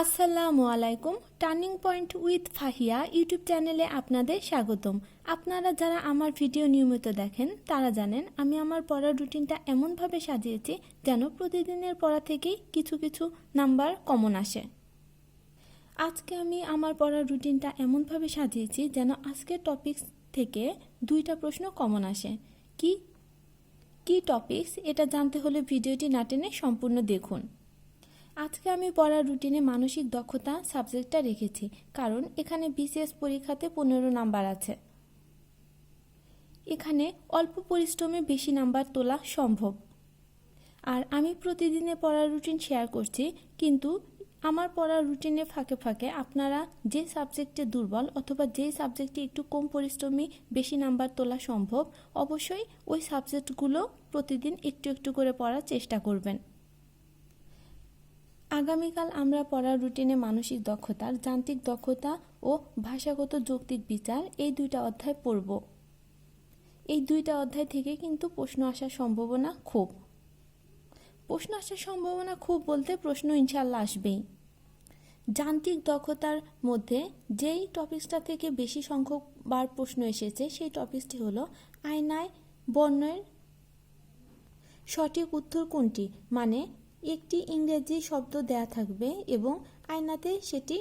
আসসালামু আলাইকুম turning point with Fahiya YouTube চ্যানেলে আপনাদের স্বাগতম। আপনারা যারা আমার ভিডিও নিয়মিত দেখেন, তারা জানেন আমি আমার পড়ার রুটিনটা এমনভাবে সাজিয়েছি যেন প্রতিদিনের পড়া থেকেই কিছু কিছু নাম্বার কমন আসে। আজকে আমি আমার পড়ার রুটিনটা এমনভাবে সাজিয়েছি যেন আজকের টপিকস থেকে দুইটা প্রশ্ন কমন আসে। কি? কি টপিকস এটা জানতে হলে ভিডিওটি না টেনে সম্পূর্ণ দেখুন। আজকে আমি পড়ার রুটিনে মানসিক দক্ষতা সাবজেক্টটা রেখেছি, কারণ এখানে বিসিএস পরীক্ষাতে পনেরো নাম্বার আছে। এখানে অল্প পরিশ্রমে বেশি নাম্বার তোলা সম্ভব। আর আমি প্রতিদিনে পড়ার রুটিন শেয়ার করছি, কিন্তু আমার পড়ার রুটিনে ফাঁকে ফাঁকে আপনারা যে সাবজেক্টে দুর্বল অথবা যে সাবজেক্টে একটু কম পরিশ্রমী বেশি নাম্বার তোলা সম্ভব, অবশ্যই ওই সাবজেক্টগুলো প্রতিদিন একটু একটু করে পড়ার চেষ্টা করবেন। আগামীকাল আমরা পড়ার রুটিনে মানসিক দক্ষতার যান্ত্রিক দক্ষতা ও ভাষাগত যৌক্তিক বিচার এই দুইটা অধ্যায় পড়ব। এই দুইটা অধ্যায় থেকে কিন্তু প্রশ্ন আসার সম্ভাবনা খুব। প্রশ্ন আসার সম্ভাবনা খুব বলতে প্রশ্ন ইনশাল্লাহ আসবেই। যান্ত্রিক দক্ষতার মধ্যে যেই টপিকসটা থেকে বেশি সংখ্যক বার প্রশ্ন এসেছে, সেই টপিকসটি হলো আয়নায় বর্ণের সঠিক উত্তর কোনটি? মানে একটি ইংরেজি শব্দ দেয়া থাকবে এবং আয়নাতে সেটি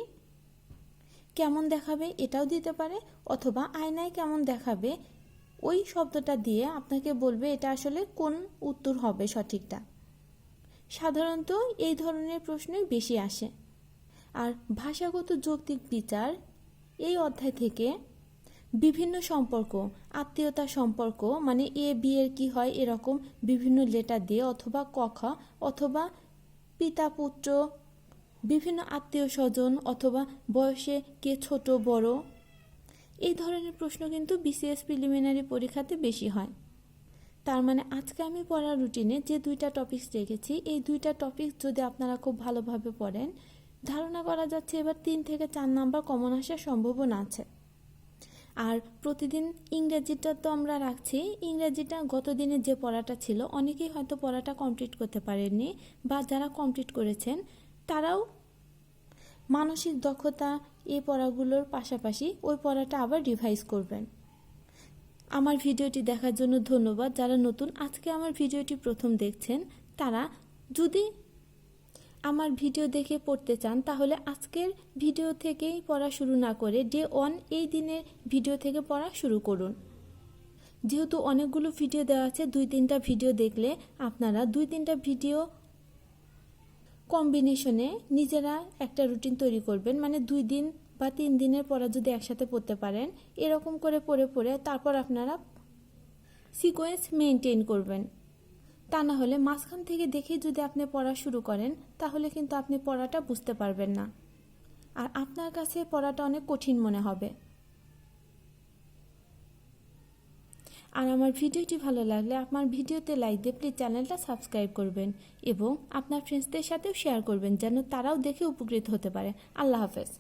কেমন দেখাবে এটাও দিতে পারে, অথবা আয়নায় কেমন দেখাবে ওই শব্দটা দিয়ে আপনাকে বলবে এটা আসলে কোন উত্তর হবে সঠিকটা। সাধারণত এই ধরনের প্রশ্নই বেশি আসে। আর ভাষাগত যৌক্তিক বিচার এই অধ্যায় থেকে বিভিন্ন সম্পর্ক, আত্মীয়তা সম্পর্ক মানে এ, বি, এর কি হয় এরকম বিভিন্ন লেটার দিয়ে অথবা কখ অথবা পিতা, পুত্র, বিভিন্ন আত্মীয় স্বজন অথবা বয়সে কে ছোট, বড়, এই ধরনের প্রশ্ন কিন্তু বিসিএস প্রিলিমিনারি পরীক্ষাতে বেশি হয়। তার মানে আজকে আমি পড়ার রুটিনে যে দুইটা টপিকস রেখেছি এই দুইটা টপিক যদি আপনারা খুব ভালোভাবে পড়েন, ধারণা করা যাচ্ছে এবার তিন থেকে চার নাম্বার কমন আসার সম্ভাবনা আছে। আর প্রতিদিন ইংরেজিটা তো আমরা রাখছি। ইংরেজিটা গত দিনে যে পড়াটা ছিল, অনেকেই হয়তো পড়াটা কমপ্লিট করতে পারেননি বা যারা কমপ্লিট করেছেন, তারাও মানসিক দক্ষতা এই পড়াগুলোর পাশাপাশি ওই পড়াটা আবার রিভাইজ করবেন। আমার ভিডিওটি দেখার জন্য ধন্যবাদ। যারা নতুন, আজকে আমার ভিডিওটি প্রথম দেখছেন, তারা যদি আমার ভিডিও দেখে পড়তে চান, তাহলে আজকের ভিডিও থেকেই পড়া শুরু না করে ডে ওয়ান এই দিনের ভিডিও থেকে পড়া শুরু করুন। যেহেতু অনেকগুলো ভিডিও দেওয়া আছে, দুই তিনটা ভিডিও দেখলে আপনারা দুই তিনটা ভিডিও কম্বিনেশনে নিজেরা একটা রুটিন তৈরি করবেন। মানে দুই দিন বা তিন দিনের পড়া যদি একসাথে পড়তে পারেন, এরকম করে পড়ে পড়ে তারপর আপনারা সিকোয়েন্স মেনটেন করবেন। তা না হলে মাঝখান থেকে দেখে যদি আপনি পড়া শুরু করেন, তাহলে কিন্তু আপনি পড়াটা বুঝতে পারবেন না। আর আপনার কাছে পড়াটা অনেক কঠিন মনে হবে। আর আমার ভিডিওটি ভালো লাগলে আমার ভিডিওতে লাইক দিয়ে প্লিজ চ্যানেলটা সাবস্ক্রাইব করবেন এবং আপনার ফ্রেন্ডসদের সাথেও শেয়ার করবেন, যেন তারাও দেখে উপকৃত হতে পারে। আল্লাহ হাফেজ।